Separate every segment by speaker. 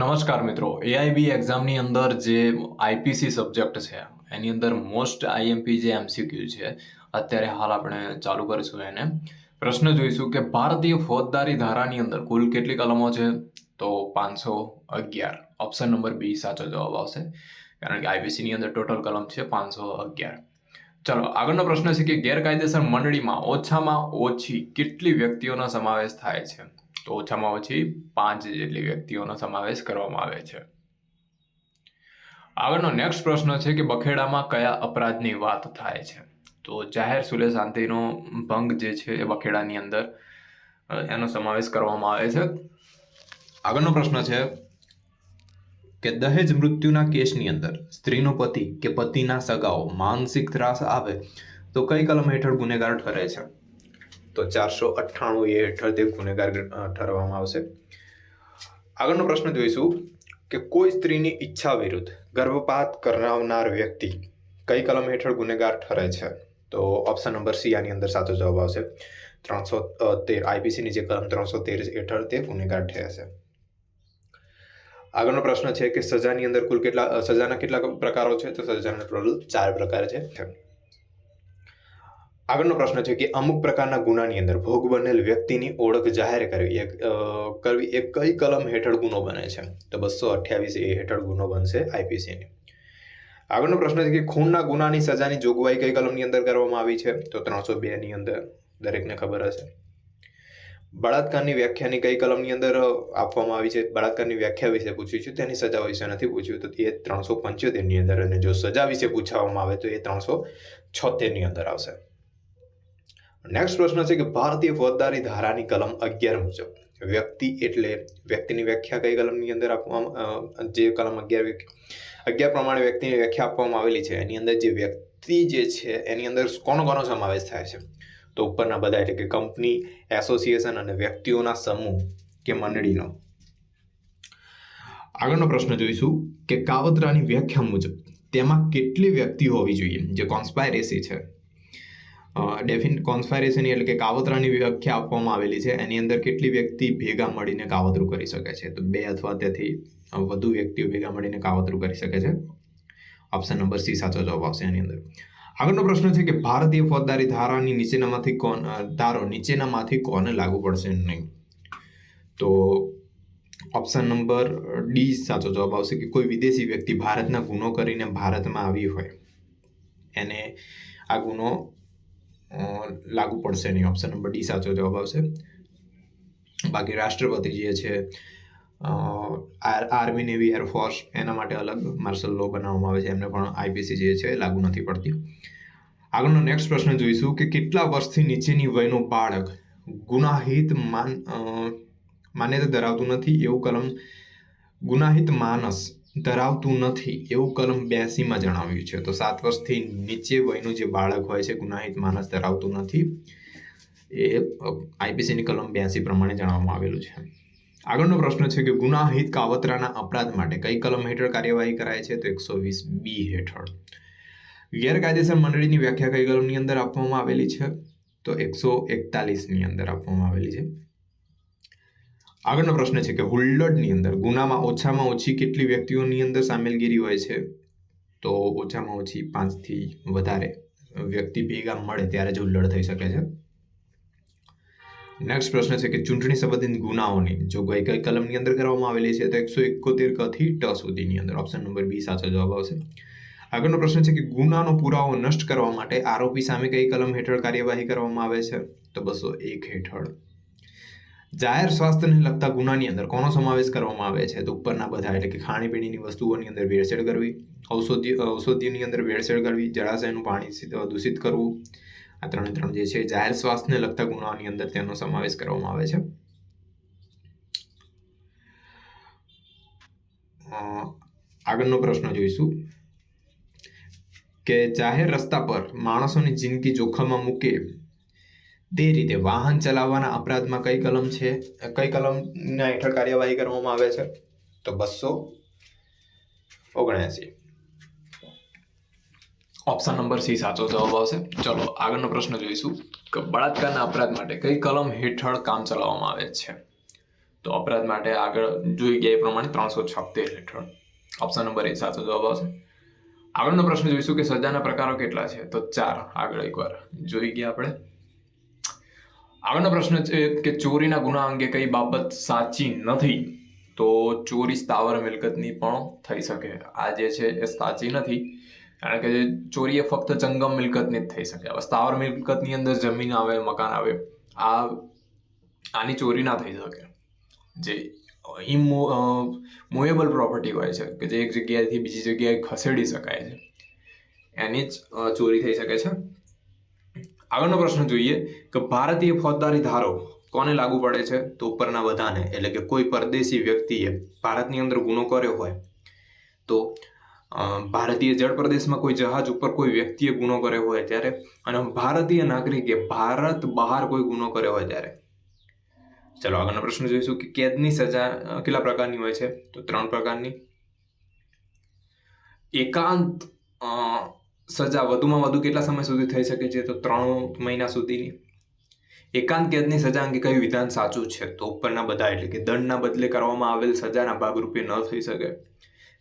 Speaker 1: નમસ્કાર મિત્રો. એઆઈબી એક્ઝામની અંદર જે આઈપીસી સબ્જેક્ટ છે, એની અંદર મોસ્ટ આઈએમપી જે એમસીક્યુ છે, અત્યારે હાલ આપણે ચાલુ કરીશું એને. પ્રશ્ન જોઈશું કે ભારતીય ફોજદારી ધારાની અંદર કુલ કેટલી કલમો છે? તો પાંચસો અગિયાર. ઓપ્શન નંબર બી સાચો જવાબ આવશે, કારણ કે આઈપીસીની અંદર ટોટલ કલમ છે પાંચસો અગિયાર. ચલો, આગળનો પ્રશ્ન છે કે ગેરકાયદેસર મંડળીમાં ઓછામાં ઓછી કેટલી વ્યક્તિઓનો સમાવેશ થાય છે? તો ઓછામાં ઓછી પાંચ જેટલી વ્યક્તિઓનો સમાવેશ કરવામાં આવે છે. આગળનો નેક્સ્ટ પ્રશ્ન છે કે બખેડામાં કયા અપરાધની વાત થાય છે? તો જાહેર સુલે શાંતિનો ભંગ જે છે એ બખેડાની અંદર એનો સમાવેશ કરવામાં આવે છે. આગળનો પ્રશ્ન છે કે દહેજ મૃત્યુના કેસની અંદર સ્ત્રીનો પતિ કે પતિના સગાઓ માનસિક ત્રાસ આવે તો કઈ કલમ હેઠળ ગુનેગાર ઠરે છે? તો ચારસો અઠ્ઠાણું એ હેઠળ તે ગુનેગાર ઠરવામાં આવશે. આગળનો પ્રશ્ન જોઈશું કે કોઈ સ્ત્રીની ઈચ્છા વિરુદ્ધ ગર્ભપાત કરાવનાર વ્યક્તિ કઈ કલમ હેઠળ ગુનેગાર ઠરે છે? તો ઓપ્શન નંબર સી આની અંદર સાચો જવાબ આવશે. ત્રણસો તેર આઈપીસીની જે કલમ ત્રણસો તેર હેઠળ તે ગુનેગાર ઠરે છે. આગળનો પ્રશ્ન છે કે સજાની અંદર કુલ કેટલા સજાના કેટલા પ્રકારો છે? તો સજાના ટોટલ ચાર પ્રકાર છે. આગળનો પ્રશ્ન છે કે અમુક પ્રકારના ગુનાની અંદર ભોગ બનેલ વ્યક્તિની ઓળખ જાહેર કરવી. એક કરવી એ કઈ કલમ હેઠળ ગુનો બને છે? તો બસો અઠ્યાવીસ એ હેઠળ ગુનો બનશે આઈપીસીની આગળનો પ્રશ્ન છે કે ખૂનના ગુનાની સજાની જોગવાઈ કઈ કલમની અંદર કરવામાં આવી છે? તો ત્રણસો બેની અંદર દરેકને ખબર હશે. બળાત્કારની વ્યાખ્યાની કઈ કલમની અંદર આપવામાં આવી છે? બળાત્કારની વ્યાખ્યા વિશે પૂછ્યું છે, તેની સજા વિશે નથી પૂછ્યું. તો એ ત્રણસો પંચોતેરની અંદર અને જો સજા વિશે પૂછવામાં આવે તો એ ત્રણસો છોતેરની અંદર આવશે. નેક્સ્ટ પ્રશ્ન છે કે ભારતીય ફોજદારી ધારાની કલમ અગિયાર મુજબ વ્યક્તિ એટલે વ્યક્તિની વ્યાખ્યા કઈ કલમની અંદર આપવામાં જે કલમ અગિયાર અગિયાર પ્રમાણે વ્યક્તિની વ્યાખ્યા આપવામાં આવેલી છે. એની અંદર જે વ્યક્તિ જે છે, એની અંદર કોનો કોનો સમાવેશ થાય છે? તો ઉપરના બધા એટલે કે કંપની, એસોસિએશન અને વ્યક્તિઓના સમૂહ કે મંડળીનો. આગળનો પ્રશ્ન જોઈશું કે કાવતરાની વ્યાખ્યા મુજબ તેમાં કેટલી વ્યક્તિ હોવી જોઈએ? જે કોન્સ્પાયરેસી છે ડેફિન કોન્સ્પાયરેશન એટલે કે કાવતરાની વ્યાખ્યા આપવામાં આવેલી છે. એની અંદર કેટલી વ્યક્તિ ભેગા મળીને કાવતરું કરી શકે છે? તો બે અથવા તેથી વધુ વ્યક્તિઓ ભેગા મળીને કાવતરું કરી શકે છે. ઓપ્શન નંબર સી સાચો જવાબ આવશે એની અંદર. આગળનો પ્રશ્ન છે કે ભારતીય ફોજદારી ધારાની નીચેનામાંથી કોણ ધારો નીચેનામાંથી કોને લાગુ પડશે નહીં? તો ઓપ્શન નંબર ડી સાચો જવાબ આવશે કે કોઈ વિદેશી વ્યક્તિ ભારતના ગુનો કરીને ભારતમાં આવી હોય. એને આ ગુનો લાગુ પડશે નહીં. ઓપ્શન નંબર ડી સાચો જવાબ આવશે. બાકી રાષ્ટ્રપતિ જે છે આર્મી નેવી એરફોર્સ એના માટે અલગ માર્શલ લો બનાવવામાં આવે છે. એમને પણ આઈપીસી જે છે લાગુ નથી પડતી. આગળનો નેક્સ્ટ પ્રશ્ન જોઈશું કે કેટલા વર્ષથી નીચેની વયનું બાળક ગુનાહિત માન માન્યતા ધરાવતું નથી? એવું કલમ ગુનાહિત માનસ ધરાવતું નથી, એવું કલમ બ્યાસીમાં જણાવ્યું છે. તો સાત વર્ષથી નીચે વયનું જે બાળક હોય છે, ગુનાહિત માનસ ધરાવતું નથી, એ આઈપીસીની કલમ બ્યાસી પ્રમાણે જણાવવામાં આવેલું છે. આગળનો પ્રશ્ન છે કે ગુનાહિત કાવતરાના અપરાધ માટે કઈ કલમ હેઠળ કાર્યવાહી કરાય છે? તો એકસો વીસ બી હેઠળ. ગેરકાયદેસર મંડળીની વ્યાખ્યા કઈ કલમની અંદર આપવામાં આવેલી છે? તો એકસો એકતાલીસની અંદર આપવામાં આવેલી છે. આગળનો પ્રશ્ન છે કે હુલ્લડની અંદર ગુનામાં ઓછામાં ઓછી કેટલી વ્યક્તિઓની અંદર સામેલગીરી હોય છે? તો ઓછામાં ઓછી પાંચથી વધારે વ્યક્તિ ભેગા મળે ત્યારે જ હુલ્લડ થઈ શકે છે. નેક્સ્ટ પ્રશ્ન છે કે ચૂંટણી સંબંધિત ગુનાઓની જોગવાઈ કઈ કલમની અંદર કરવામાં આવેલી છે તો એકસો એકોતેર કથી ટ સુધીની અંદર ઓપ્શન નંબર બી સાચો જવાબ આવશે. આગળનો પ્રશ્ન છે કે ગુનાનો પુરાવો નષ્ટ કરવા માટે આરોપી સામે કઈ કલમ હેઠળ કાર્યવાહી કરવામાં આવે છે? તો બસો એક હેઠળ જાહેર સ્વાસ્થ્યને લગતા ગુનાની અંદર કોનો સમાવેશ કરવામાં આવે છે? તો ઉપરના બધા, એટલે કે ખાણીપીણીની વસ્તુઓની અંદર વેળસેળ કરવી, ઔષધિ, ઔષધિની અંદર ભેળસેળ કરવી, જળાશયનું પાણી દૂષિત કરવું, આ ત્રણે ત્રણ જે છે, જાહેર સ્વાસ્થ્યને લગતા ગુનાઓની અંદર તેનો સમાવેશ કરવામાં આવે છે. આગળનો પ્રશ્ન જોઈશું કે જાહેર રસ્તા પર માણસોની જિંદગી જોખમમાં મૂકે તે રીતે વાહન ચલાવવાના અપરાધમાં કઈ કલમ છે? કઈ કલમના હેઠળ કાર્યવાહી કરવામાં આવે છે? તો બસો ઓગણએંસી. ઓપ્શન નંબર સી સાચો જવાબ આવશે. ચલો, આગળનો પ્રશ્ન જોઈશું કે બળાત્કારના અપરાધ માટે કઈ કલમ હેઠળ કામ ચલાવવામાં આવે છે? તો અપરાધ માટે આગળ જોઈ ગયા એ પ્રમાણે ત્રણસો છોતેર હેઠળ. ઓપ્શન નંબર એ સાચો જવાબ આવશે. આગળનો પ્રશ્ન જોઈશું કે સજાના પ્રકારો કેટલા છે? તો ચાર, આગળ એકવાર. જોઈ ગયા આપણે. આગળનો પ્રશ્ન છે કે ચોરીના ગુના અંગે કઈ બાબત સાચી નથી, તો ચોરી સ્થાવર મિલકતની પણ થઈ શકે. આ જે છે એ સાચી નથી, કારણ કે ચોરી એ ફક્ત જંગમ મિલકતની જ થઈ શકે. હવે સ્થાવર મિલકતની અંદર જમીન આવે, મકાન આવે, આ આની ચોરી ના થઈ શકે. જે ઇમો મુએબલ પ્રોપર્ટી હોય છે, કે જે એક જગ્યાએથી બીજી જગ્યાએ ખસેડી શકાય છે, એની જ ચોરી થઈ શકે છે. આગળનો પ્રશ્ન જોઈએ કે ભારતીય ફોજદારી ધારો કોને લાગુ પડે છે? તો ઉપરના બધાને, એટલે કે કોઈ પરદેશી વ્યક્તિએ ભારતની અંદર ગુનો કર્યો હોય, તો ભારતીય જળ પ્રદેશમાં કોઈ જહાજ ઉપર કોઈ વ્યક્તિએ ગુનો કર્યો હોય ત્યારે, અને ભારતીય નાગરિકે ભારત બહાર કોઈ ગુનો કર્યો હોય ત્યારે. ચલો, આગળનો પ્રશ્ન જોઈશું કે કેદની સજા કેટલા પ્રકારની હોય છે? તો ત્રણ પ્રકારની. એકાંત સજા વધુમાં વધુ કેટલા સમય સુધી થઈ શકે છે? તો ત્રણ મહિના સુધીની. એકાંત કેદની સજા અંગે કયું વિધાન સાચું છે? તો ઉપરના બધા, એટલે કે દંડના બદલે કરવામાં આવેલ સજાના ભાગરૂપે ન થઈ શકે.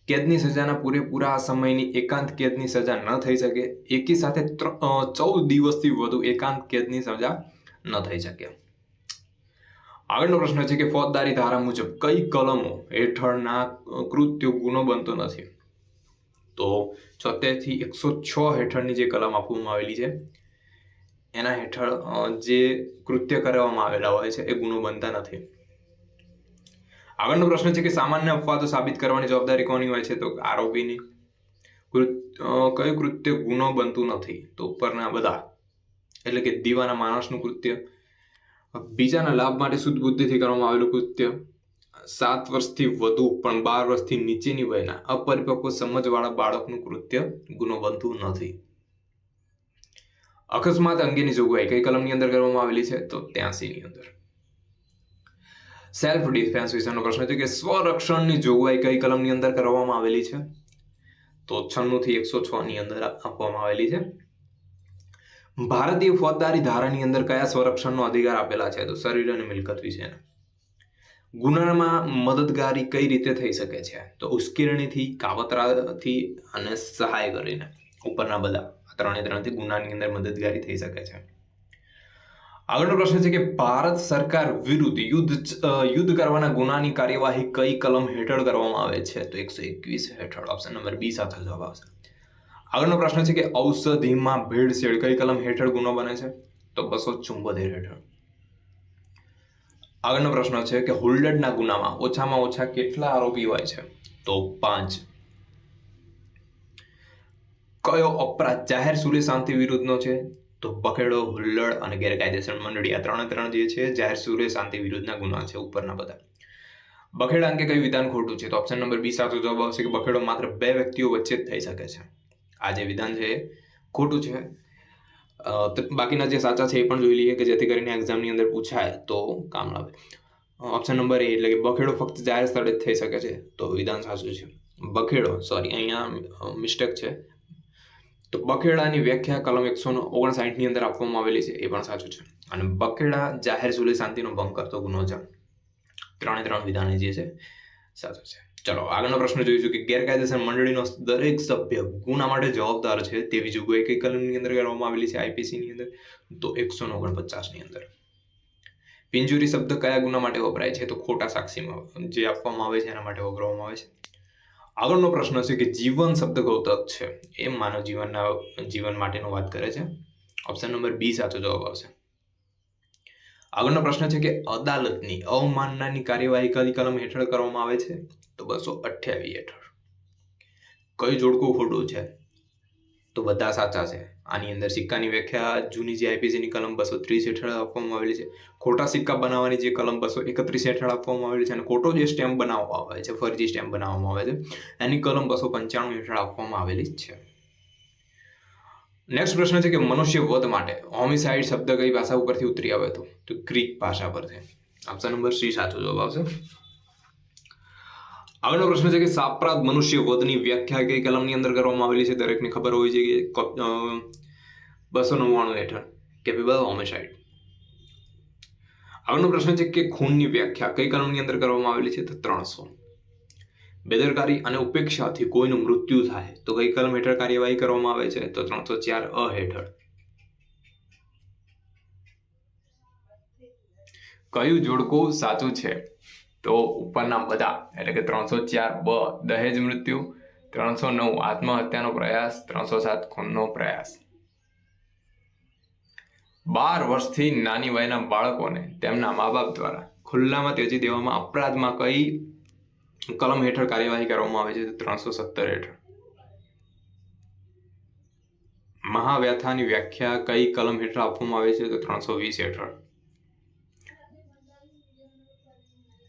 Speaker 1: કેદની સજાના પૂરેપૂરા સમયની એકાંત કેદની સજા ન થઈ શકે. એકી સાથે ચૌદ દિવસથી વધુ એકાંત કેદની સજા ન થઈ શકે. આગળનો પ્રશ્ન છે કે ફોજદારી ધારા મુજબ કઈ કલમો હેઠળના કૃત્યો ગુનો બનતો નથી? તો છોતેરથી એકસો છ હેઠળની જે કલમ આપવામાં આવેલી છે, એના હેઠળ જે કૃત્ય કરવામાં આવેલા હોય છે એ ગુનો બનતા નથી. આગળનો પ્રશ્ન છે કે સામાન્ય અપવાદો સાબિત કરવાની જવાબદારી કોની હોય છે? તો આરોપીની. કયું કૃત્ય ગુનો બનતું નથી? તો ઉપરના બધા, એટલે કે દીવાના માણસનું કૃત્ય. બીજાના લાભ માટે શુદ્ધ બુદ્ધિથી કરવામાં આવેલું કૃત્ય. સાત વર્ષથી વધુ, પણ બાર વર્ષથી નીચેની વયના અપરિપક્વ સમજવાળા બાળકનું કૃત્ય ગુનો બનતું નથી. અકસ્માત અંગેની જોગવાઈ કઈ કલમની અંદર કરવામાં આવેલી છે? તો ત્યાંસીની અંદર. સેલ્ફ ડિફેન્સ વિશેનો પ્રશ્ન છે કે સ્વરક્ષણની જોગવાઈ કઈ કલમની અંદર કરવામાં આવેલી છે? તો છન્નું થી એકસો છ ની અંદર આપવામાં આવેલી છે. ભારતીય ફોજદારી ધારાની અંદર કયા સ્વરક્ષણનો અધિકાર આપેલા છે? તો શરીર અને મિલકત વિશેના. ગુનામાં મદદગારી કઈ રીતે થઈ શકે છે? તો ઉશ્કેરણીથી, કાવતરાથી અને સહાય કરીને ઉપરના બધા ત્રણે ત્રણથી ગુનાની અંદર મદદગારી થઈ શકે છે. આગળનો પ્રશ્ન છે કે ભારત સરકાર વિરુદ્ધ યુદ્ધ યુદ્ધ કરવાના ગુનાની કાર્યવાહી કઈ કલમ હેઠળ કરવામાં આવે છે? તો એકસો એકવીસ હેઠળ ઓપ્શન નંબર બી સાથે જવાબ આવશે. આગળનો પ્રશ્ન છે કે ઔષધિમાં ભેળસેળ કઈ કલમ હેઠળ ગુનો બને છે? તો બસો ચુંબોતેર હેઠળ. આગળનો પ્રશ્ન છે કે હોલ્ડરના ગુનામાં ઓછામાં ઓછા કેટલા આરોપી હોય છે? તો પાંચ. કયો અપરાધ જાહેર સુલે શાંતિ વિરુદ્ધનો છે? તો પકડો હુલ્લડ અને ગેરકાયદેસર મંડળી. આ ત્રણે ત્રણ જે છે, જાહેર સુરે શાંતિ વિરુદ્ધના ગુના છે ઉપરના બધા. બખેડા અંગે કયું વિધાન ખોટું છે? તો ઓપ્શન નંબર બી સાચો જવાબ આવશે કે બખેડો માત્ર બે વ્યક્તિઓ વચ્ચે જ થઈ શકે છે. આ જે વિધાન છે ખોટું છે. બાકીના જે સાચા છે એ પણ જોઈ લઈએ કે જેથી કરીને એક્ઝામની અંદર પૂછાય તો કામ લાવે ઓપ્શન નંબર એ એટલે કે બખેડો ફક્ત જાહેર સ્થળે જ થઈ શકે છે. તો વિધાન સાચું છે. બખેડો સોરી અહીંયા મિસ્ટેક છે. તો બખેડાની વ્યાખ્યા કલમ એકસો ઓગણસાઠની અંદર આપવામાં આવેલી છે એ પણ સાચું છે. અને બખેડા જાહેર સુલે શાંતિનો ભંગ કરતો ગુનો છે. ત્રણે ત્રણ વિધાન જે છે, સાચું છે. ચલો, આગળનો પ્રશ્ન જોઈશું કે ગેરકાયદેસર મંડળીનો દરેક સભ્ય ગુના માટે જવાબદાર છે તેવી જોગવાઈ કઈ કલમની અંદર કરવામાં આવેલી છે? આઈપીસીની અંદર? તો એકસો ઓગણપચાસની અંદર. પિંજુરી શબ્દ કયા ગુના માટે વપરાય છે? તો ખોટા સાક્ષીમાં જે આપવામાં આવે છે એના માટે વપરાવામાં આવે છે. આગળનો પ્રશ્ન છે કે જીવન શબ્દ કૌતક છે. એ માનવ જીવનના જીવન માટેનો વાત કરે છે. ઓપ્શન નંબર બી સાચો જવાબ આવશે. આગળનો પ્રશ્ન છે કે અદાલતની અવમાનનાની કાર્યવાહી કઈ કલમ હેઠળ કરવામાં આવે છે? તો બસો અઠ્યાવીસ હેઠળ. કયું જોડકું ખોટું છે? તો બધા સાચા છે. આની અંદર સિક્કાની વ્યાખ્યા, જૂની જે આઈપીસીની કલમ બસો ત્રીસ હેઠળ આપવામાં આવેલી છે. ખોટા સિક્કા બનાવવાની જે કલમ બસો એકત્રીસ હેઠળ આપવામાં આવેલી છે અને ખોટો જે સ્ટેમ્પ બનાવવામાં આવે છે, ફરજી સ્ટેમ્પ બનાવવામાં આવે છે, એની કલમ બસો પંચાણું હેઠળ આપવામાં આવેલી જ છે. નેક્સ્ટ પ્રશ્ન છે કે મનુષ્ય વધ માટે હોમિસાઇડ શબ્દ કઈ ભાષા ઉપરથી ઉતરી આવે તો? તો ગ્રીક ભાષા પરથી. ઓપ્શન નંબર સી સાચો જવાબ આવશે. આગળનો પ્રશ્ન છે કે સાપરાધ મનુષ્ય વધની વ્યાખ્યા કઈ કલમની અંદર કરવામાં આવેલી છે? દરેકને ખબર હોવી જોઈએ કે બસો નવ્વાણું હેઠળ. કેપેબલ હોમિસાઇડ આગળનો પ્રશ્ન છે કે ખૂનની વ્યાખ્યા કઈ કલમની અંદર કરવામાં આવેલી છે? તો ત્રણસો. બેદરકારી અને ઉપેક્ષાથી કોઈનું મૃત્યુ થાય તો કઈ કલમ હેઠળ કાર્યવાહી કરવામાં આવે છે? તો ત્રણસો ચાર અ હેઠળ. કયું જોડકું સાચું છે? તો ઉપરના બધા. એટલે કે ત્રણસો ચાર બ, દહેજ મૃત્યુ, ત્રણસો નવ આત્મહત્યાનો પ્રયાસ, ત્રણસો સાત ખૂનનો પ્રયાસ. બાર વર્ષથી નાની વયના બાળકોને તેમના મા બાપ દ્વારા ખુલ્લામાં ત્યજી દેવામાં અપરાધમાં કઈ કલમ હેઠળ કાર્યવાહી કરવામાં આવે છે ત્રણસો સત્તર હેઠળ. મહાવ્યથાની વ્યાખ્યા કઈ કલમ હેઠળ આપવામાં આવે છે તો ત્રણસો વીસ હેઠળ.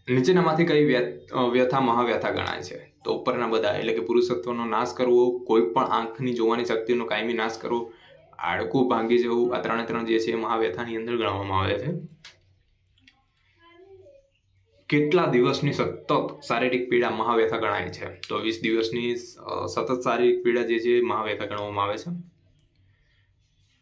Speaker 1: નીચેનામાંથી કઈ વ્ય- વ્યથા, મહાવ્યથા ગણાય છે? તો ઉપરના બધા, એટલે કે પુરુષત્વનો નાશ કરવો, કોઈ પણ આંખની જોવાની શક્તિનો કાયમી નાશ કરવો, આડકું ભાંગી જવું, આ ત્રણે ત્રણ જે છે એ મહાવ્યથાની અંદર ગણવામાં આવે છે. કેટલા દિવસની સતત શારીરિક પીડા મહાવ્યથા ગણાય છે? તો વીસ દિવસની સતત શારીરિક પીડા જે છે મહાવ્યથા ગણવામાં આવે છે.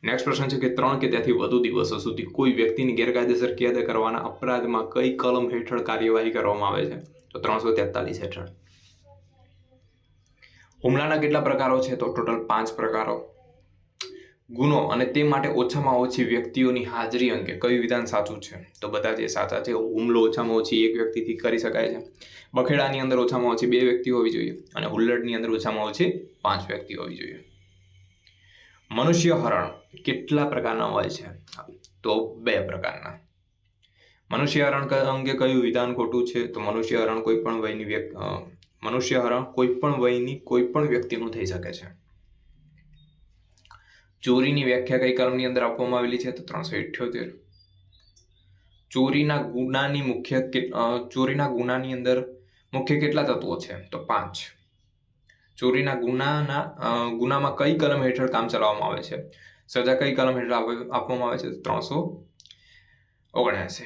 Speaker 1: નેક્સ્ટ પ્રશ્ન છે કે ત્રણ કે ત્યાંથી વધુ દિવસો સુધી કોઈ વ્યક્તિની ગેરકાયદેસર કેદ કરવાના અપરાધમાં કઈ કલમ હેઠળ કાર્યવાહી કરવામાં આવે છે? તો ત્રણસો તેતાલીસ હેઠળ. હુમલાના કેટલા પ્રકારો છે? તો ટોટલ પાંચ પ્રકારો. ગુનો અને તે માટે ઓછામાં ઓછી વ્યક્તિઓની હાજરી અંગે કયું વિધાન સાચું છે? તો બધા જે સાચા છે, હુમલો ઓછામાં ઓછી એક વ્યક્તિથી કરી શકાય છે. બખેડાની અંદર ઓછામાં ઓછી બે વ્યક્તિ હોવી જોઈએ અને હુલ્લડની અંદર ઓછામાં ઓછી પાંચ વ્યક્તિ હોવી જોઈએ. મનુષ્ય હરણ. કેટલા પ્રકારના હોય છે? તો બે પ્રકારના. મનુષ્યહરણ અંગે કયું વિધાન ખોટું છે? તો મનુષ્યહરણ કોઈ પણ વયની વ્યક્તિ મનુષ્યહરણ કોઈ પણ વયની કોઈ પણ વ્યક્તિનું થઈ શકે છે. ચોરીની વ્યાખ્યા કઈ કલમની અંદર આપવામાં આવેલી છે? તો ત્રણસો ઇઠ્યોતેર. ચોરીના ગુનાની મુખ્ય ચોરીના ગુનાની અંદર મુખ્ય કેટલા તત્વો છે? તો પાંચ. ચોરીના ગુનાના ગુનામાં કઈ કલમ હેઠળ કામ ચલાવવામાં આવે છે? સજા કઈ કલમ હેઠળ આપવામાં આવે છે? ત્રણસો ઓગણએંસી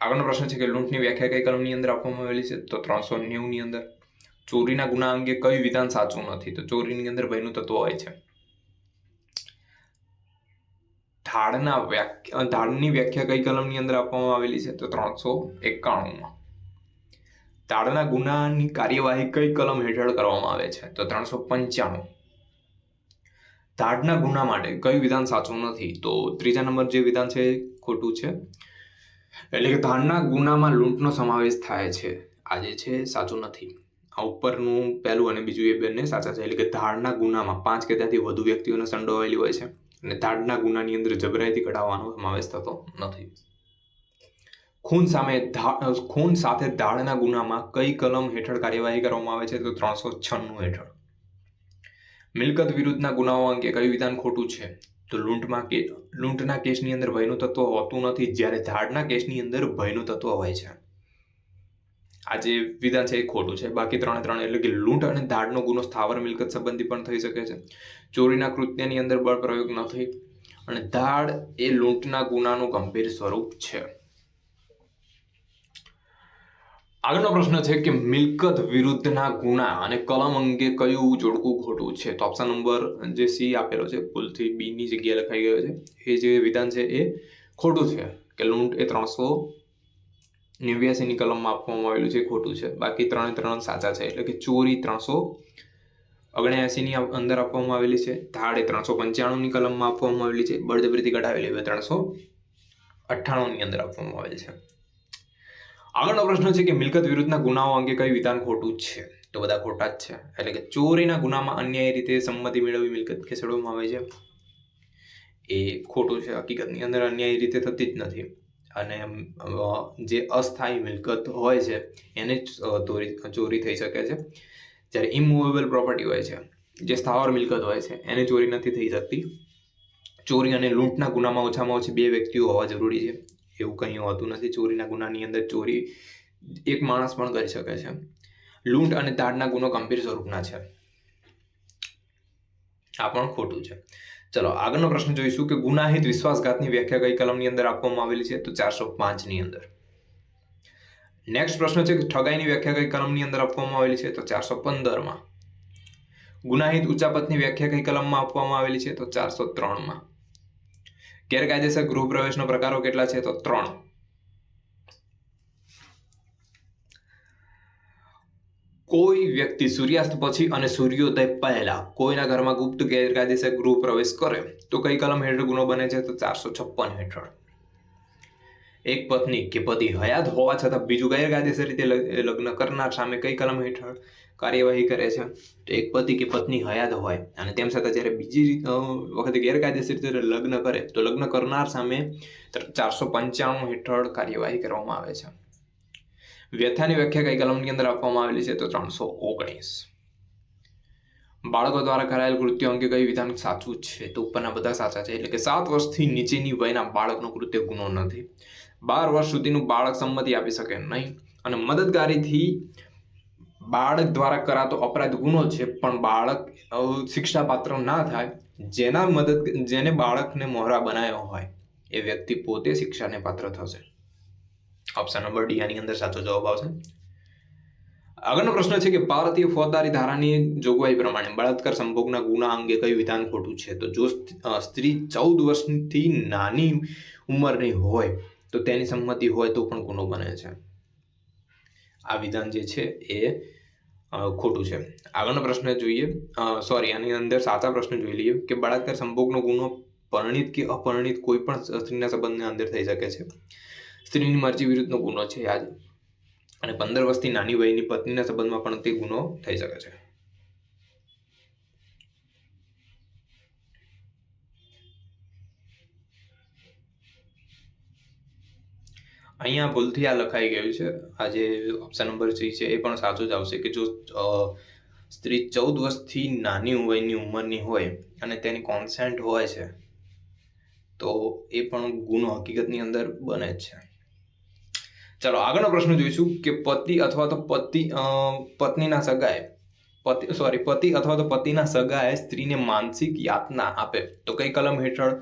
Speaker 1: આગળનો પ્રશ્ન છે કે લૂંટની વ્યાખ્યા કઈ કલમની અંદર આપવામાં આવેલી છે? તો ત્રણસો નેવુંની અંદર. ચોરીના ગુના અંગે કયું વિધાન સાચું નથી? તો ચોરીની અંદર ભયનું તત્વ હોય છે. ઢાળના વ્યાખ્યા, ઢાળની વ્યાખ્યા કઈ કલમની અંદર આપવામાં આવેલી છે? તો ત્રણસો એકાણુંમાં. ધાડના ગુનાની કાર્યવાહી કઈ કલમ હેઠળ કરવામાં આવે છે? તો ત્રણસો પંચાણું. ધાડના ગુના માટે કયું વિધાન સાચું નથી? તો ત્રીજા નંબર જે વિધાન છે ખોટું છે. એટલે કે ધાડના ગુનામાં લૂંટનો સમાવેશ થાય છે. આ જે છે સાચું નથી. આ ઉપરનું પહેલું અને બીજું એ બંને સાચા છે. એટલે કે ધાડના ગુનામાં પાંચ કે ત્યાંથી વધુ વ્યક્તિઓને સંડોવાયેલી હોય છે. અને ધાડના ગુનાની અંદર જબરાઈથી કઢાવવાનો સમાવેશ થતો નથી. ખૂન સામે ખૂન સાથે ધાડના ગુનામાં કઈ કલમ હેઠળ કાર્યવાહી કરવામાં આવે છે? તો ત્રણસો છન્નું હેઠળ. મિલકત વિરુદ્ધના ગુનાઓ અંગે કયું વિધાન ખોટું છે? તો લૂંટમાં કે, લૂંટના કેસની અંદર ભયનું તત્વ હોતું નથી, જ્યારે ધાડના કેસની અંદર ભયનું તત્વ હોય છે. આ જે વિધાન છે એ ખોટું છે. બાકી ત્રણે ત્રણ એટલે કે લૂંટ અને ધાડનો ગુનો સ્થાવર મિલકત સંબંધી પણ થઈ શકે છે. ચોરીના કૃત્યની અંદર બળ પ્રયોગ ન થઈ. અને ધાડ એ લૂંટના ગુનાનું ગંભીર સ્વરૂપ છે. આગળનો પ્રશ્ન છે કે મિલકત વિરુદ્ધના ગુના અને કલમ અંગે કયું જોડકું ખોટું છે? તો ઓપ્શન નંબર જે સી આપેલો છે, ભૂલથી બીની જગ્યાએ લખાઈ ગયો છે. એ જે વિધાન છે એ ખોટું છે. કે લૂંટ એ ત્રણસો નેવ્યાસીની કલમમાં આપવામાં આવેલું છે ખોટું છે. બાકી ત્રણે ત્રણ સાચા છે. એટલે કે ચોરી ત્રણસો ઓગણ્યાસીની અંદર આપવામાં આવેલી છે. ધાડ એ ત્રણસો પંચાણુંની કલમમાં આપવામાં આવેલી છે. બળજબરીથી કઢાવેલી હવે ત્રણસો અઠ્ઠાણુંની અંદર આપવામાં આવેલ છે. આગળનો પ્રશ્ન છે કે મિલકત વિરુદ્ધના ગુનાઓ અંગે કયું વિધાન ખોટું છે? તો બધા ખોટા જ છે. એટલે કે ચોરીના ગુનામાં અન્યાય રીતે સંમતિ મેળવી મિલકત ખસેડવામાં આવે છે? એ ખોટું છે. હકીકતની અંદર અન્યાય રીતે થતી જ નથી. અને જે અસ્થાયી મિલકત હોય છે, એને જ ચોરી ચોરી થઈ શકે છે. જ્યારે ઇમુવેબલ પ્રોપર્ટી હોય છે, જે સ્થાવર મિલકત હોય છે, એને ચોરી નથી થઈ શકતી. ચોરી અને લૂંટના ગુનામાં ઓછામાં ઓછી બે વ્યક્તિઓ હોવા જરૂરી છે. એવું કંઈ હોતું નથી ચોરીના ગુનાની અંદર ચોરી એક માણસ પણ કરી શકે છે. લૂંટ અને તાડના ગુનો ગંભીર સ્વરૂપના છે. આ પણ ખોટું છે. ચલો, આગળનો પ્રશ્ન જોઈશું કે ગુનાહિત વિશ્વાસઘાતની વ્યાખ્યા કઈ કલમની અંદર આપવામાં આવેલી છે? તો ચારસો પાંચની અંદર. નેક્સ્ટ પ્રશ્ન છે કે ઠગાઈની વ્યાખ્યા કઈ કલમની અંદર આપવામાં આવેલી છે? તો ચારસો પંદરમાં. ગુનાહિત ઉચાપતની વ્યાખ્યા કઈ કલમમાં આપવામાં આવેલી છે? તો ચારસો ત્રણમાં. ગેરકાયદેસર ગૃહ પ્રવેશનો પ્રકારો કેટલા છે? તો ત્રણ. કોઈ વ્યક્તિ સૂર્યાસ્ત પછી અને સૂર્યોદય પહેલા કોઈના ઘરમાં ગુપ્ત ગેરકાયદેસર ગૃહ પ્રવેશ કરે, તો કઈ કલમ હેઠળ ગુનો બને છે? તો ચારસો છપ્પન હેઠળ. એક પત્ની કે પતિ હયાત હોવા છતાં બીજું ગેરકાયદેસર રીતે લગ્ન કરનાર સામે કઈ કલમ હેઠળ કાર્યવાહી કરે છે? તો એક પતિ કે પત્ની હયાત હોય અને તેમ છતાં જ્યારે બીજી વખતે ગેરકાયદેસર રીતે લગ્ન કરે, તો લગ્ન કરનાર સામે ચારસો પંચાણું હેઠળ કાર્યવાહી કરવામાં આવે છે. વ્યથાની વ્યાખ્યા કઈ કલમની અંદર આપવામાં આવેલી છે? તો ત્રણસો ઓગણીસ. બાળકો દ્વારા કરાયેલ કૃત્ય અંગે કઈ વિધાન સાચું છે? તો ઉપરના બધા સાચા છે. એટલે કે સાત વર્ષથી નીચેની વયના બાળકનું કૃત્ય ગુનો નથી. બાર વર્ષ સુધીનું બાળક સંમતિ આપી શકે નહીં. અને મદદગારીથી બાળક દ્વારા કરાતો અપરાધ ગુનો છે, પણ બાળક શિક્ષાપાત્ર ના થાય, જેના મદદ, જેને બાળકને મોહરા બનાવ્યો હોય, એ વ્યક્તિ પોતે શિક્ષાને પાત્ર થશે. ઓપ્શન નંબર ડી આની અંદર સાચો જવાબ આવશે. આગળનો પ્રશ્ન છે કે ભારતીય ફોજદારી ધારાની જોગવાઈ પ્રમાણે બળાત્કાર સંભોગના ગુના અંગે કયું વિધાન ખોટું છે? તો જો સ્ત્રી ચૌદ વર્ષથી નાની ઉંમરની હોય તો તેની સંમતિ હોય તો પણ ગુનો બને છે. આ વિધાન જે છે એ ખોટું છે. આગળનો પ્રશ્ન જોઈએ સોરી આની અંદર સાચા પ્રશ્ન જોઈ લઈએ કે બળાત્કાર સંભોગનો ગુનો પરણિત કે અપરણિત કોઈ પણ સ્ત્રીના સંબંધની અંદર થઈ શકે છે. સ્ત્રીની મરજી વિરુદ્ધનો ગુનો છે યાદ. અને પંદર વર્ષથી નાની વયની પત્નીના સંબંધમાં પણ તે ગુનો થઈ શકે છે. અહીંયા ભૂલથી આ લખાઈ ગયું છે. આ જે ઓપ્શન નંબર થ્રી છે, એ પણ સાચો જ આવશે કે જો સ્ત્રી ચૌદ વર્ષથી નાની વયની ઉંમરની હોય અને તેની કોન્સેન્ટ હોય છે, તો એ પણ ગુનો હકીકતની અંદર બને છે. ચાલો, આગળનો પ્રશ્ન જોઈશું કે પતિ અથવા તો પતિ પત્નીના સગાએ, પતિ સોરી પતિ અથવા તો પતિના સગાએ સ્ત્રીને માનસિક યાતના આપે. તો કઈ કલમ હેઠળ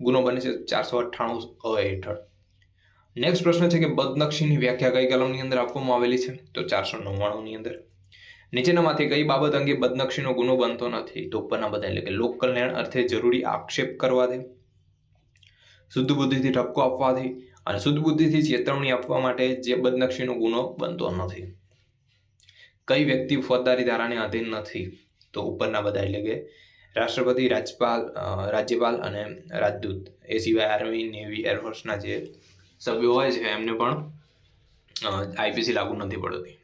Speaker 1: ગુનો બને છે? ચારસો અઠ્ઠાણું હેઠળ. નેક્સ્ટ પ્રશ્ન છે કે બદનક્ષીની વ્યાખ્યા કઈ કલમની અંદર આપવામાં આવેલી છે? તો ચારસો નવ્વાણુંની અંદર. નીચેનામાંથી કઈ બાબત અંગે બદનક્ષીનો ગુનો બનતો નથી? તો ઉપરના બધા, એટલે કે લોક કલ્યાણ અર્થે જરૂરી આક્ષેપ કરવાથી શુદ્ધ બુદ્ધિથી ઠપકો આપવાથી અને શુદ્ધ બુદ્ધિથી ચેતવણી આપવા માટે જે બદનક્ષીનો ગુનો બનતો નથી. કઈ વ્યક્તિ ફોજદારી ધારાને અધીન નથી? તો ઉપરના બધા, એટલે કે રાષ્ટ્રપતિ, રાજપાલ રાજ્યપાલ અને રાજદૂત. એ સિવાય આર્મી નેવી એરફોર્સના જે સભ્યો હોય છે, એમને પણ આઈપીસી લાગુ નથી પડતી.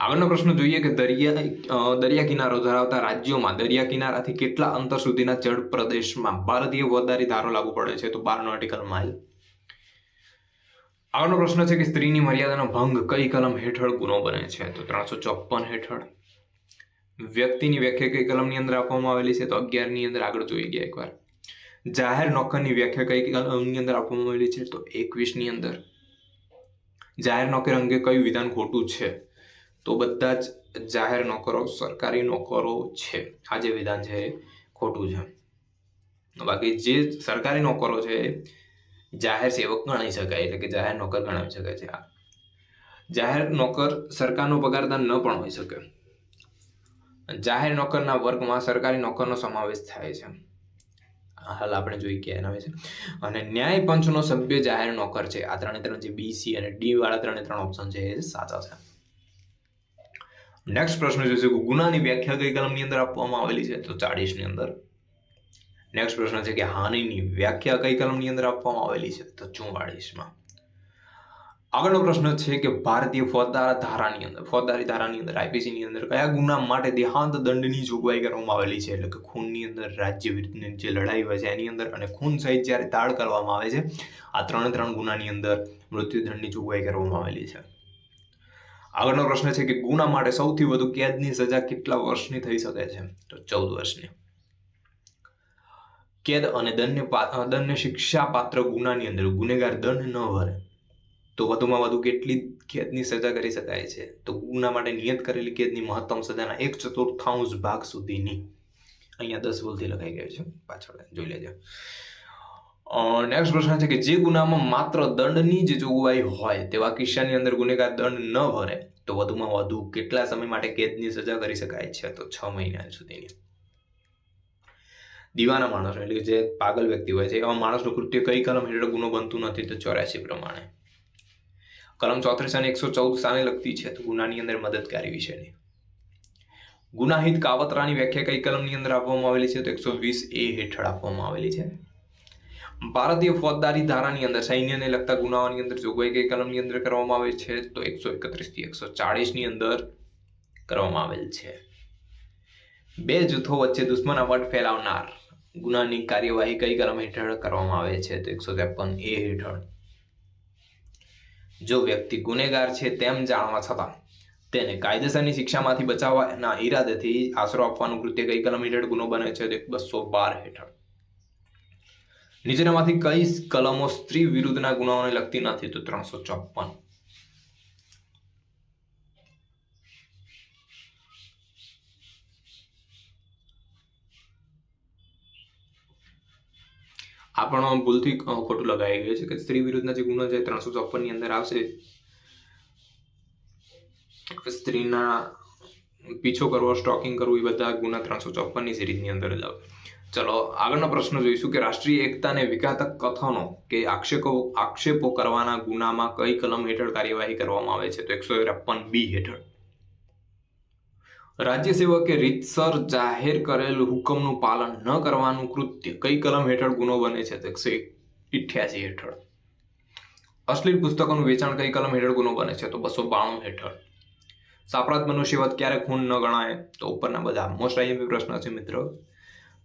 Speaker 1: આગળનો પ્રશ્ન જોઈએ કે દરિયા દરિયા કિનારો ધરાવતા રાજ્યોમાં દરિયા કિનારાથી કેટલા અંતર સુધીના જળ પ્રદેશમાં ભારતીય ફોજદારી ધારો લાગુ પડે છે, તો બાર નોટિકલ માઇલ આગળનો પ્રશ્ન છે કે સ્ત્રીની મર્યાદાનો ભંગ કઈ કલમ હેઠળ ગુનો બને છે, તો ત્રણસો ચોપન હેઠળ. વ્યક્તિની વ્યાખ્યા કઈ કલમની અંદર આપવામાં આવેલી છે, તો અગિયારની અંદર આગળ જોઈ ગયા એકવાર. જાહેર નોકરની વ્યાખ્યા કઈ કલમની અંદર આપવામાં આવેલી છે? તો એકવીસની અંદર. જાહેર નોકર અંગે કયું વિધાન ખોટું છે? તો બધા જ જાહેર નોકરો સરકારી નોકરો છે. આ જે વિધાન છે ખોટું છે. બાકી જે સરકારી નોકરો છે જાહેર સેવક ગણાઈ શકાય, એટલે કે જાહેર નોકર ગણાવી શકાય છે. આ જાહેર નોકર સરકારનો પગારદાર ન પણ હોઈ શકે. જાહેર નોકરના વર્ગમાં સરકારી નોકરનો સમાવેશ થાય છે. હાલ આપણે જોઈ ગયા એના વિશે. અને ન્યાય પંચનો સભ્ય જાહેર નોકર છે. આ ત્રણે ત્રણ જે બી સી અને ડી વાળા ત્રણે ત્રણ ઓપ્શન છે એ સાચા છે. નેક્સ્ટ પ્રશ્ન જોઈશે કે ગુનાની વ્યાખ્યા કઈ કલમની અંદર આપવામાં આવેલી છે? તો ચાળીસની અંદર. નેક્સ્ટ પ્રશ્ન છે કે હાનિની વ્યાખ્યા કઈ કલમની અંદર આપવામાં આવેલી છે? તો ચુમ્વાળીસમાં આગળનો પ્રશ્ન છે કે ભારતીય ફોજદાર ધારાની અંદર, ફોજદારી ધારાની અંદર આઈપીસીની અંદર કયા ગુના માટે દેહાંત દંડની જોગવાઈ કરવામાં આવેલી છે? એટલે કે ખૂનની અંદર રાજ્ય વિરુદ્ધની જે લડાઈ હોય છે, એની અંદર અને ખૂન સહિત જ્યારે તાળ કરવામાં આવે છે, આ ત્રણે ત્રણ ગુનાની અંદર મૃત્યુદંડની જોગવાઈ કરવામાં આવેલી છે. આગળનો પ્રશ્ન છે કે ગુના માટે સૌથી વધુ કેદની સજા કેટલા વર્ષની થઈ શકે છે? તો ચૌદ વર્ષની. કેદ અને દંડને દંડને શિક્ષા પાત્ર ગુનાની અંદર ગુનેગાર દંડ ન ભરે. તો વધુમાં વધુ કેટલી કેદની સજા કરી શકાય છે? તો ગુના માટે નિયત કરેલી કેદની મહત્તમ સજાના એક ચતુર્થાંશ ભાગ સુધીની અહીંયા દસ ભૂલથી લખાઈ ગયું છે. પાછળ જોઈ લેજો. નેક્સ્ટ પ્રશ્ન છે કે જે ગુનામાં માત્ર દંડની જ જોગવાઈ હોય તેવા કિસ્સાની અંદર ગુનેગાર દંડ ન ભરે, તો વધુમાં વધુ કેટલા સમય માટે કેદની સજા કરી શકાય છે? તો છ મહિના સુધીની. દીવાના માણસો, એટલે કે જે પાગલ વ્યક્તિ હોય છે, એવા માણસનું કૃત્ય કઈ કલમ હેઠળ ગુનો બનતું નથી, તો ચોર્યાસી પ્રમાણે. કલમ ચોત્રીસ અને એકસો ચૌદ સામે લગતી છે. તો ગુનાની અંદર મદદગારી વિશેની. ગુનાહિત કાવતરાની વ્યાખ્યા કઈ કલમની અંદર આપવામાં આવેલી છે? તો એકસો વીસ એ હેઠળ આપવામાં આવેલી છે. ભારતીય ફોજદારી ધારાની અંદર સૈન્યને લગતા ગુનાઓની અંદર જોગવાઈ કઈ કલમની અંદર કરવામાં આવે છે, તો એકસો એકત્રીસથી એકસો ચાળીસની અંદર કરવામાં આવેલ છે. બે જૂથો વચ્ચે દુશ્મનાવટ ફેલાવનાર ગુનાની કાર્યવાહી કઈ કલમ હેઠળ કરવામાં આવે છે? તો એકસો ત્રેપન એ હેઠળ. જો વ્યક્તિ ગુનેગાર છે તેમ જાણવા છતાં તેને કાયદેસરની શિક્ષામાંથી બચાવવાના ઈરાદેથી આશરો આપવાનું કૃત્ય કઈ કલમ હેઠળ ગુનો બને છે બસો બાર હેઠળ. નીચેનામાંથી કઈ કલમો સ્ત્રી વિરુદ્ધના ગુનાઓને લગતી નથી તો ત્રણસો ચોપન. આ પણ ભૂલથી ખોટું લગાઈ ગયું છે કે સ્ત્રી વિરુદ્ધના જે ગુનો છે, ત્રણસો ચોપનની અંદર આવશે. સ્ત્રીના પીછો કરવો સ્ટોકિંગ કરવું, એ બધા ગુના ત્રણસો ચોપનની સિરીઝની અંદર જ આવે. ચલો, આગળનો પ્રશ્ન જોઈશું કે રાષ્ટ્રીય એકતાને વિઘાતક કથનો કે આક્ષેપો આક્ષેપો કરવાના ગુનામાં કઈ કલમ હેઠળ કાર્યવાહી કરવામાં આવે છે? તો એકસો ત્રેપન બી હેઠળ. રાજ્ય સેવકે રીતસર જાહેર કરેલ હુકમનું પાલન ન કરવાનું કૃત્ય કઈ કલમ હેઠળ ગુનો બને છે? તો એકસો ઇઠ્યાસી હેઠળ. અશ્લીલ પુસ્તકોનું વેચાણ કઈ કલમ હેઠળ ગુનો બને છે? તો બસો બાણું હેઠળ. સાપરાધ મનુષ્યવત ક્યારે ખૂન ન ગણાય? તો ઉપરના બધા મોસ્ટ આઈએમપી પ્રશ્ન છે મિત્રો.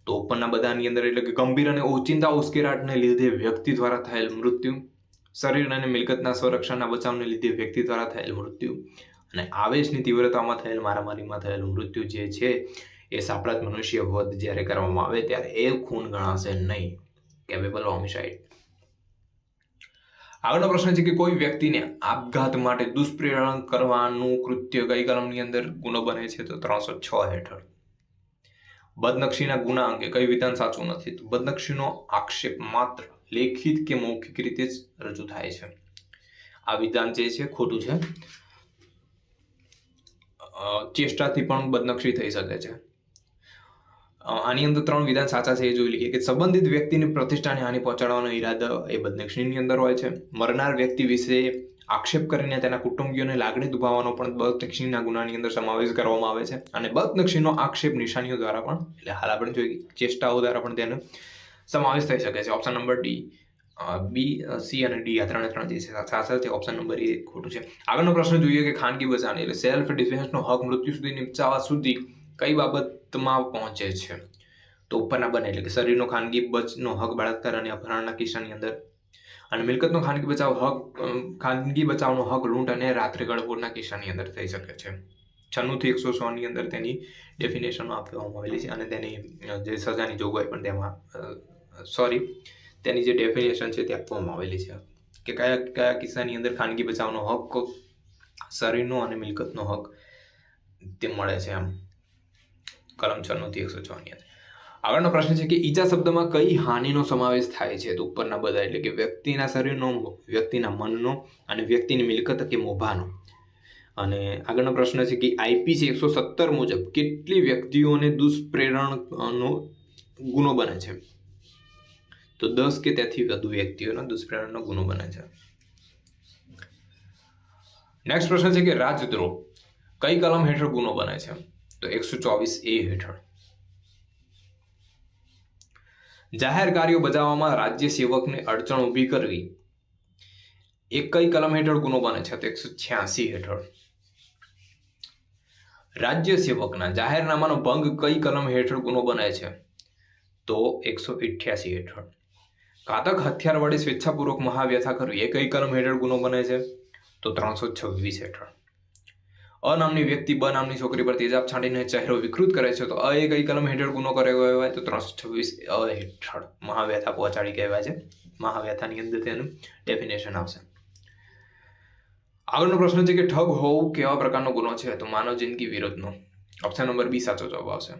Speaker 1: તો ઉપરના બધાની અંદર એટલે કે ગંભીર અને ઓચિંતા ઉશ્કેરાટને લીધે વ્યક્તિ દ્વારા થયેલ મૃત્યુ, શરીર અને મિલકતના સંરક્ષણના બચાવને લીધે વ્યક્તિ દ્વારા થયેલ મૃત્યુ અને આવેશની તીવ્રતામાં થયેલ, મારામારીમાં થયેલ મૃત્યુ જે છે, એ સાપરાધ મનુષ્ય વધ જ્યારે કરવામાં આવે ત્યારે એ ખૂન ગણાશે નહીં. કેપેબલ હોમિસાઇડ આગળનો પ્રશ્ન છે કે કોઈ વ્યક્તિને આપઘાત માટે દુષ્પ્રેરણ કરવાનું કૃત્ય કઈ કલમની અંદર ગુનો બને છે તો ત્રણસો છ હેઠળ. બદનક્ષીના ગુના અંગે કઈ વિધાન સાચું નથી? તો બદનક્ષીનો આક્ષેપ માત્ર લેખિત કે મૌખિક રીતે જ રજૂ થાય છે. આ વિધાન જે છે ખોટું છે. ચેષ્ટાથી પણ બદનક્ષી થઈ શકે છે. આની અંદર ત્રણ વિધાન સાચા છે એ જોઈ લઈએ કે સંબંધિત વ્યક્તિની પ્રતિષ્ઠાને હાનિ પહોંચાડવાનો ઈરાદો એ બદનક્ષીની અંદર હોય છે. મરનાર વ્યક્તિ વિશે આક્ષેપ કરીને તેના કુટુંબીઓને લાગણી દુભાવવાનો પણ બદનક્ષીના ગુનાની અંદર સમાવેશ કરવામાં આવે છે. અને બદનક્ષીનો આક્ષેપ નિશાનીઓ દ્વારા પણ, એટલે હાલ આપણે જોઈએ ચેષ્ટાઓ દ્વારા પણ તેનો સમાવેશ થઈ શકે છે. Option number D B C અને ડી આ ત્રણે ત્રણ જે છે સાચા ઓપ્શન નંબર એ ખોટું છે. આગળનો પ્રશ્ન જોઈએ કે ખાનગી બચાવની એટલે સેલ્ફ ડિફેન્સનો હક મૃત્યુ સુધી નિપજાવવા સુધી કઈ બાબતમાં પહોંચે છે? તો ઉપરના બને, એટલે કે શરીરનો ખાનગી બચનો હક બળાત્કાર અને અપહરણના કિસ્સાની અંદર. અને મિલકતનો ખાનગી બચાવ હક ખાનગી બચાવનો હક લૂંટ અને રાત્રે ગળપોરના કિસ્સાની અંદર થઈ શકે છે. છન્નુંથી એકસો સો ની અંદર તેની ડેફિનેશનો આપવામાં આવેલી છે અને તેની જે સજાની જોગવાઈ પણ તેમાં સોરી તેની જે ડેફિનેશન છે તે આપવામાં આવેલી છે. કે કયા કયા કિસ્સાની અંદર ખાનગી બચાવનો હક, શરીરનો અને મિલકતનો હક તે મળે છે એમ. કલમ છન્નું થી એકસો છ ની અંદર આગળનો પ્રશ્ન છે કે ઈજા શબ્દમાં કઈ હાનિનો સમાવેશ થાય છે? તો ઉપરના બધા એટલે કે વ્યક્તિના શરીરનો, વ્યક્તિના મનનો અને વ્યક્તિની મિલકત કે મોભાનો. અને આગળનો પ્રશ્ન છે કે આઈપીસી એકસો સત્તર મુજબ કેટલી વ્યક્તિઓને દુષ્પ્રેરણનો ગુનો બને છે? તો દસ કે તેથી વધુ વ્યક્તિઓનો દુષ્પ્રેરણનો ગુનો બને છે નેક્સ્ટ પ્રશ્ન છે કે રાજદ્રોહ કઈ કલમ હેઠળ ગુનો બને છે તો એકસો ચોવીસ એ હેઠળ જાહેર કાર્યો બજાવવામાં રાજ્ય સેવકને અડચણ ઊભી કરવી એ કઈ કલમ હેઠળ ગુનો બને છે તો એકસો છ્યાસી હેઠળ રાજ્ય સેવકના જાહેરનામાનો ભંગ કઈ કલમ હેઠળ ગુનો બને છે તો એકસો અઠ્યાસી હેઠળ ઘાતક હથિયાર વડે સ્વેચ્છાપૂર્વક મહાવ્યથા કરવી. એ કઈ કલમ હેઠળ ગુનો બને છે, તો ત્રણસો છવ્વીસ હેઠળ. અનામની વ્યક્તિ બ નામની છોકરી પર તેજાબ છાંટીને ચહેરો વિકૃત કરે છે, તો અ એ કઈ કલમ હેઠળ ગુનો કર્યો કહેવાય, તો ત્રણસો છવ્વીસ અ હેઠળ મહાવ્યથા પહોંચાડી કહેવાય છે. મહાવ્યથાની અંદર તેનું ડેફિનેશન આવશે. આગળનો પ્રશ્ન છે કે ઠગ હોવું કેવા પ્રકારનો ગુનો છે? તો માનવ જિંદગી વિરોધનો ઓપ્શન નંબર બી સાચો જવાબ આવશે.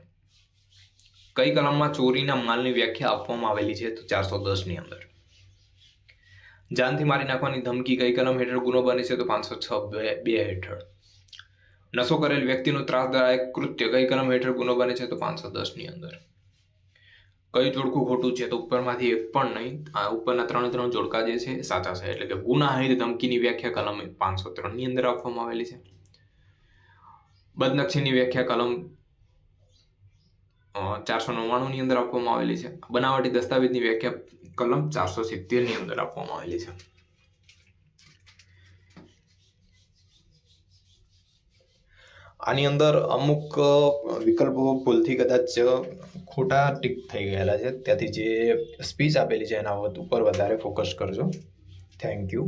Speaker 1: કઈ કલમમાં ચોરીના માલની વ્યાખ્યા આપવામાં આવેલી છે? તો ચારસો દસની અંદર. જાનથી મારી નાખવાની ધમકી કઈ કલમ હેઠળ ગુનો બને છે? તો પાંચસો છ બે હેઠળ. નશો કરેલ વ્યક્તિનું ત્રાસદાયક કૃત્ય કઈ કલમ હેઠળ ગુનો બને છે? તો પાંચસો દસની અંદર. કયું જોડકું ખોટું છે? તો ઉપરમાંથી એક પણ નહીં. આ ઉપરના ત્રણે ત્રણ જોડકા જે છે સાચા છે. એટલે કે ગુનાહિત ધમકીની વ્યાખ્યા કલમ પાંચસો ત્રણની અંદર આપવામાં આવેલી છે. બદનક્ષીની વ્યાખ્યા કલમ ચારસો નવ્વાણુંની અંદર આપવામાં આવેલી છે. બનાવટી દસ્તાવેજની વ્યાખ્યા કલમ ચારસો સિત્તેરની અંદર આપવામાં આવેલી છે. આની અંદર અમુક વિકલ્પો ભૂલથી કદાચ ખોટા ટીક થઈ ગયેલા છે. ત્યાંથી જે સ્પીચ આપેલી છે એના ઉપર વધારે ફોકસ કરજો. Thank you